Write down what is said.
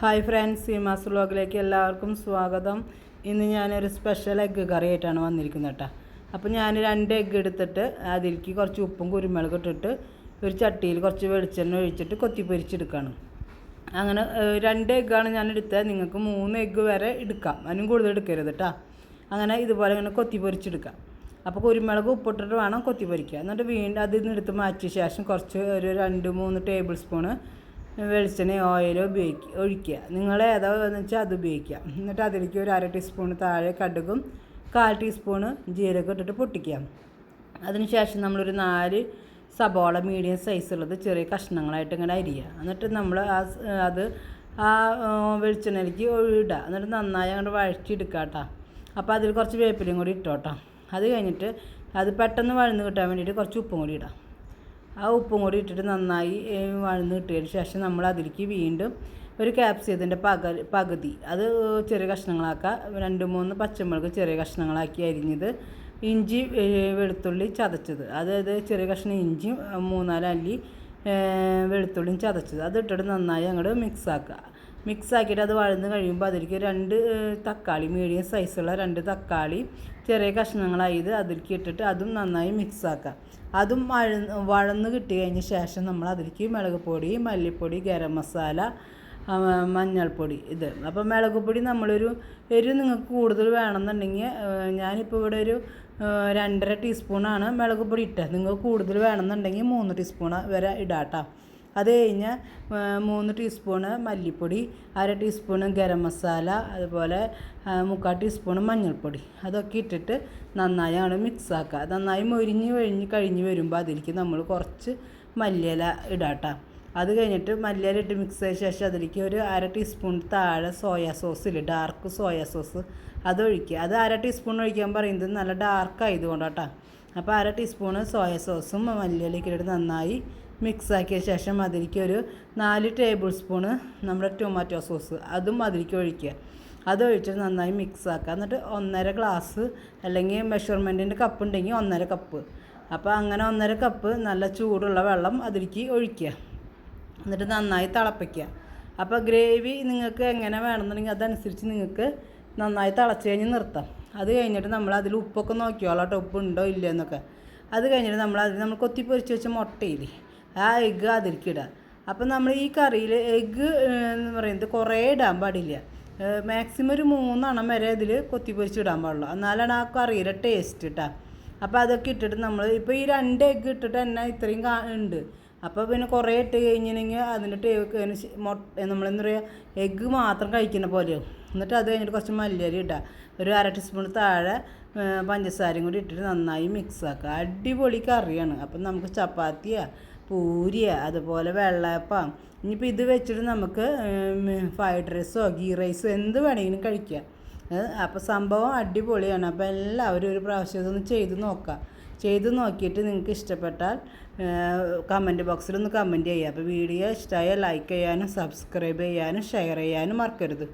Hi friends Seemas വ്ലോഗിലേക്ക് എല്ലാവർക്കും സ്വാഗതം. ഇന്ന് ഞാനൊരു സ്പെഷ്യൽ എഗ്ഗ് കറി ആയിട്ടാണ് വന്നിരിക്കുന്നത് കേട്ടോ അപ്പോൾ ഞാൻ രണ്ട് എഗ്ഗ് എടുത്തിട്ട് അതിലേക്ക് കുറച്ച് ഉപ്പും കുരുമുളക് ഇട്ടിട്ട് ഒരു ചട്ടിയിൽ കുറച്ച് വെളിച്ചെണ്ണ ഒഴിച്ചിട്ട് കൊത്തി പൊരിച്ചെടുക്കുകയാണ് അങ്ങനെ രണ്ട് എഗ്ഗാണ് ഞാൻ എടുത്തത്. നിങ്ങൾക്ക് മൂന്ന് എഗ്ഗ് വരെ എടുക്കാം. അതിനും കൂടുതൽ എടുക്കരുത് കേട്ടോ അങ്ങനെ ഇതുപോലെ ഇങ്ങനെ കൊത്തി പൊരിച്ചെടുക്കാം. അപ്പോൾ കുരുമുളക് ഉപ്പിട്ടിട്ട് വേണം കൊത്തി പൊരിക്കുക എന്നിട്ട് വീണ്ടും അതിൽ നിന്ന് എടുത്ത് മാറ്റിയ ശേഷം കുറച്ച് ഒരു രണ്ട് മൂന്ന് ടേബിൾ സ്പൂണ് വെളിച്ചെണ്ണ ഓയിലോ ഉപയോഗിക്കുക ഒഴിക്കുക. നിങ്ങൾ ഏതാന്ന് വെച്ചാൽ അത് ഉപയോഗിക്കുക എന്നിട്ട് അതിലേക്ക് ഒരു അര ടീസ്പൂൺ താഴെ കടുകും കാൽ ടീസ്പൂണ് ജീരകം ഇട്ടിട്ട് പൊട്ടിക്കുക. അതിനുശേഷം നമ്മളൊരു നാല് സബോള മീഡിയം സൈസുള്ളത് ചെറിയ കഷ്ണങ്ങളായിട്ട് ഇങ്ങനെ അരിയുക. എന്നിട്ട് നമ്മൾ ആ അത് ആ ആ, വെളിച്ചെണ്ണയിലേക്ക് ഇടുക. എന്നിട്ട് നന്നായി അങ്ങോട്ട് വഴറ്റിയെടുക്കുക കേട്ടോ അപ്പോൾ അതിൽ കുറച്ച് വേപ്പിലയും കൂടി ഇട്ടോട്ടോ. അത് കഴിഞ്ഞിട്ട് അത് പെട്ടെന്ന് വഴന്ന് കിട്ടാൻ വേണ്ടിയിട്ട് കുറച്ച് ഉപ്പും കൂടി ഇടാം. ആ ഉപ്പും കൂടി ഇട്ടിട്ട് നന്നായി വഴന്ന് കിട്ടിയതിന് ശേഷം നമ്മൾ അതിലേക്ക് വീണ്ടും ഒരു ക്യാപ്സിയത്തിന്റെ പക പകുതി അത് ചെറിയ കഷ്ണങ്ങളാക്കുക രണ്ട് മൂന്ന് പച്ചമുളക് ചെറിയ കഷ്ണങ്ങളാക്കി അരിഞ്ഞത് ഇഞ്ചി വെളുത്തുള്ളി ചതച്ചത്. അതായത് ചെറിയ കഷ്ണം ഇഞ്ചിയും മൂന്നാൽ അല്ലി വെളുത്തുള്ളിയും ചതച്ചത്. അത് ഇട്ടിട്ട് നന്നായി അങ്ങോട്ട് മിക്സ് ആക്കുക. മിക്സ് ആക്കിയിട്ട് അത് വഴന്ന് കഴിയുമ്പോൾ അതിലേക്ക് രണ്ട് തക്കാളി മീഡിയം സൈസുള്ള രണ്ട് തക്കാളി ചെറിയ കഷ്ണങ്ങളായത് അതിലേക്ക് ഇട്ടിട്ട് അതും നന്നായി മിക്സ് ആക്കുക അതും വഴ വഴന്ന് കിട്ടി കഴിഞ്ഞ ശേഷം നമ്മൾ അതിലേക്ക് മുളക് പൊടി മല്ലിപ്പൊടി ഗരം മസാല മഞ്ഞൾപ്പൊടി ഇത്. അപ്പോൾ മുളക് പൊടി നമ്മളൊരു എരിവ് നിങ്ങൾക്ക് കൂടുതൽ വേണമെന്നുണ്ടെങ്കിൽ ഞാനിപ്പോൾ ഇവിടെ ഒരു രണ്ടര ടീസ്പൂണാണ് മുളക് പൊടി ഇട്ടത്. നിങ്ങൾക്ക് കൂടുതൽ വേണമെന്നുണ്ടെങ്കിൽ മൂന്ന് ടീസ്പൂൺ വരെ ഇടാട്ടോ അത് കഴിഞ്ഞ് മൂന്ന് ടീസ്പൂണ് മല്ലിപ്പൊടി അര ടീസ്പൂണ് ഗരം മസാല അതുപോലെ മുക്കാൽ ടീസ്പൂണ് മഞ്ഞൾപ്പൊടി. അതൊക്കെ ഇട്ടിട്ട് നന്നായി മിക്സ് ആക്കുക. നന്നായി മൊരിഞ്ഞ് കഴിഞ്ഞ് കഴിഞ്ഞ് വരുമ്പോൾ അതിലേക്ക് നമ്മൾ കുറച്ച് മല്ലിയില ഇടാട്ടോ. അത് കഴിഞ്ഞിട്ട് മല്ലിയില ഇട്ട് മിക്സ് ചെയ്ത ശേഷം അതിലേക്ക് ഒരു അര ടീസ്പൂൺ താഴെ സോയാ സോസിൽ ഡാർക്ക് സോയാ സോസ് അത് ഒഴിക്കുക. അത് അര ടീസ്പൂൺ ഒഴിക്കാൻ പറയുന്നത് നല്ല ഡാർക്ക് ആയതുകൊണ്ടാട്ടോ. അപ്പോൾ അര ടീസ്പൂണ് സോയാ സോസും മല്ലിയിലേക്ക് ഇട്ടിട്ട് നന്നായി മിക്സ് ആക്കിയ ശേഷം അതിലേക്ക് ഒരു നാല് ടേബിൾ സ്പൂണ് നമ്മുടെ ടൊമാറ്റോ സോസ് അതും അതിലേക്ക് ഒഴിക്കുക. അത് ഒഴിച്ചിട്ട് നന്നായി മിക്സ് ആക്കുക എന്നിട്ട് ഒന്നര ഗ്ലാസ് അല്ലെങ്കിൽ മെഷർമെന്റിന്റെ കപ്പ് ഉണ്ടെങ്കിൽ ഒന്നര കപ്പ് അപ്പോൾ അങ്ങനെ ഒന്നര കപ്പ് നല്ല ചൂടുള്ള വെള്ളം അതിലേക്ക് ഒഴിക്കുക. എന്നിട്ട് നന്നായി തിളപ്പിക്കുക. അപ്പോൾ ഗ്രേവി നിങ്ങൾക്ക് എങ്ങനെ വേണമെന്നുണ്ടെങ്കിൽ അതനുസരിച്ച് നിങ്ങൾക്ക് നന്നായി തിളച്ച് കഴിഞ്ഞ് നിർത്താം. അത് കഴിഞ്ഞിട്ട് നമ്മൾ അതിൽ ഉപ്പൊക്കെ നോക്കിയോളാം കേട്ടോ. ഉപ്പ് ഉണ്ടോ ഇല്ലയോ എന്നൊക്കെ. അത് കഴിഞ്ഞിട്ട് നമ്മൾ അതിൽ നമ്മൾ കൊത്തി പൊരിച്ച് വെച്ച മുട്ടയില്ലേ? ആ എഗ്ഗ് അതിലേക്ക് ഇടുക അപ്പം നമ്മൾ ഈ കറിയിൽ എഗ്ഗ് എന്ന് പറയുന്നത് കുറേ ഇടാൻ പാടില്ല. മാക്സിമം ഒരു മൂന്നെണ്ണം വരെ ഇതിൽ കൊത്തി പൊരിച്ച് ഇടാൻ പാടുള്ളൂ. എന്നാലാണ് ആ കറിയുടെ ടേസ്റ്റ് കേട്ടോ അപ്പോൾ അതൊക്കെ ഇട്ടിട്ട് നമ്മൾ ഇപ്പോൾ ഈ രണ്ട് എഗ്ഗ് ഇട്ടിട്ട് തന്നെ ഇത്രയും ഉണ്ട് അപ്പോൾ പിന്നെ കുറേ ഇട്ട് കഴിഞ്ഞിട്ടുണ്ടെങ്കിൽ അതിന്റെ മുട്ട നമ്മളെന്താ പറയുക എഗ്ഗ് മാത്രം കഴിക്കുന്ന പോലെയാവും. എന്നിട്ട് അത് കഴിഞ്ഞിട്ട് കുറച്ച് മല്ലിയരി ഇടുക ഒരു അര ടീസ്പൂൺ താഴെ പഞ്ചസാരയും കൂടി ഇട്ടിട്ട് നന്നായി മിക്സ് ആക്കുക അടിപൊളി കറിയാണ്. അപ്പം നമുക്ക് ചപ്പാത്തിയാ പൂരിയാ അതുപോലെ വെള്ളയപ്പം. ഇനിയിപ്പോൾ ഇത് വെച്ചിട്ട് നമുക്ക് ഫ്രൈഡ് റൈസോ ഗീ റൈസോ എന്ത് വേണമെങ്കിലും കഴിക്കാം. അപ്പോൾ സംഭവം അടിപൊളിയാണ്. അപ്പോൾ എല്ലാവരും ഒരു പ്രാവശ്യം ഇതൊന്ന് ചെയ്ത് നോക്കാം. ചെയ്ത് നോക്കിയിട്ട് നിങ്ങൾക്ക് ഇഷ്ടപ്പെട്ടാൽ കമന്റ് ബോക്സിൽ ഒന്ന് കമന്റ് ചെയ്യുക. അപ്പോൾ വീഡിയോ ഇഷ്ടമായ ലൈക്ക് ചെയ്യാനും സബ്സ്ക്രൈബ് ചെയ്യാനും ഷെയർ ചെയ്യാനും മറക്കരുത്.